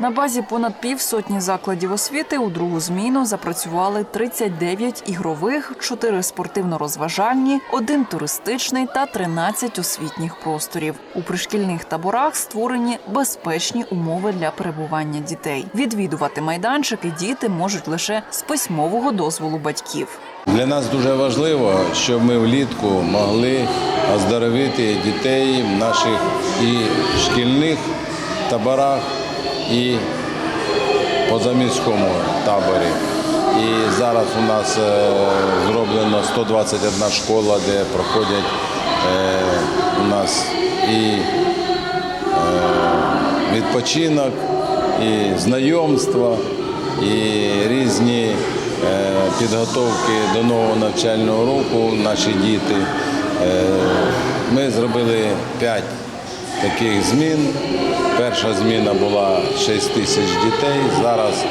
На базі понад півсотні закладів освіти у другу зміну запрацювали 39 ігрових, 4 спортивно-розважальні, 1 туристичний та 13 освітніх просторів. У пришкільних таборах створені безпечні умови для перебування дітей. Відвідувати майданчики діти можуть лише з письмового дозволу батьків. Для нас дуже важливо, щоб ми влітку могли оздоровити дітей наших і шкільних таборах, і позаміському таборі. І зараз у нас е, зроблено 121 школа, де проходять е, у нас і е, відпочинок, і знайомства, і різні підготовки до нового навчального року наші діти. Ми зробили 5 таких змін. Перша зміна була 6 тисяч дітей. Зараз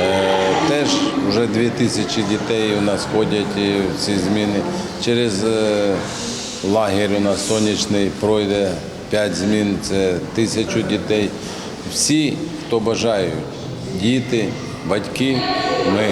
е, теж вже 2 тисячі дітей у нас ходять в ці зміни. Через е, лагерь у нас сонячний пройде 5 змін, це тисячу дітей. Всі, хто бажають, діти, батьки, ми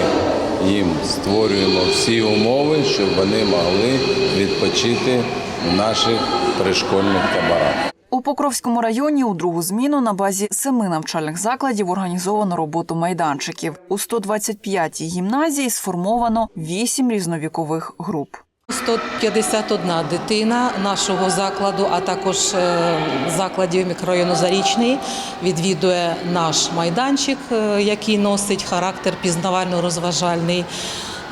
їм створюємо всі умови, щоб вони могли відпочити в наших пришкольних таборах. У Покровському районі у другу зміну на базі семи навчальних закладів організовано роботу майданчиків. У 125-й гімназії сформовано вісім різновікових груп. 151 дитина нашого закладу, а також е, закладів мікрорайону Зарічний відвідує наш майданчик, е, який носить характер пізнавально-розважальний.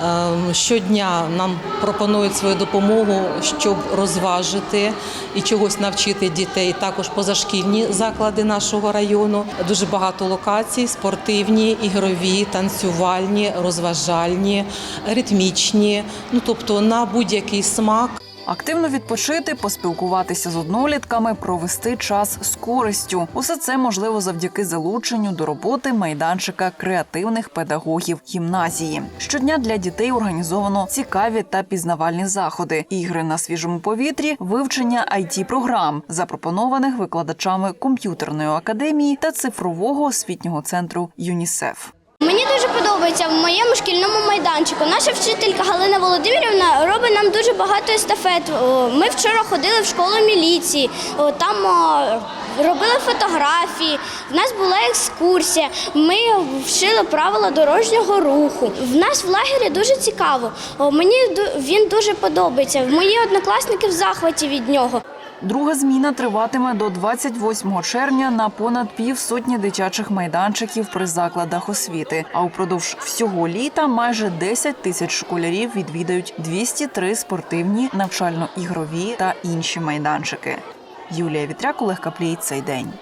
Е, Щодня нам пропонують свою допомогу, щоб розважити і чогось навчити дітей. Також позашкільні заклади нашого району. Дуже багато локацій: спортивні, ігрові, танцювальні, розважальні, ритмічні. Ну тобто на будь-який смак. Активно відпочити, поспілкуватися з однолітками, провести час з користю. Усе це можливо завдяки залученню до роботи майданчика креативних педагогів гімназії. Щодня для дітей організовано цікаві та пізнавальні заходи, ігри на свіжому повітрі, вивчення it програм, запропонованих викладачами комп'ютерної академії та цифрового освітнього центру ЮНІСЕФ. Мені дуже подобається в моєму шкільному майданчику. Наша вчителька Галина Володимирівна робить нам дуже багато естафет. Ми вчора ходили в школу міліції, там робили фотографії. В нас була екскурсія. Ми вчили правила дорожнього руху. В нас в лагері дуже цікаво. Мені він дуже подобається. Мої однокласники в захваті від нього. Друга зміна триватиме до 28 червня на понад півсотні дитячих майданчиків при закладах освіти. А упродовж всього літа майже 10 тисяч школярів відвідають 203 спортивні, навчально-ігрові та інші майданчики. Юлія Вітряк, Олег Каплій. Цей день.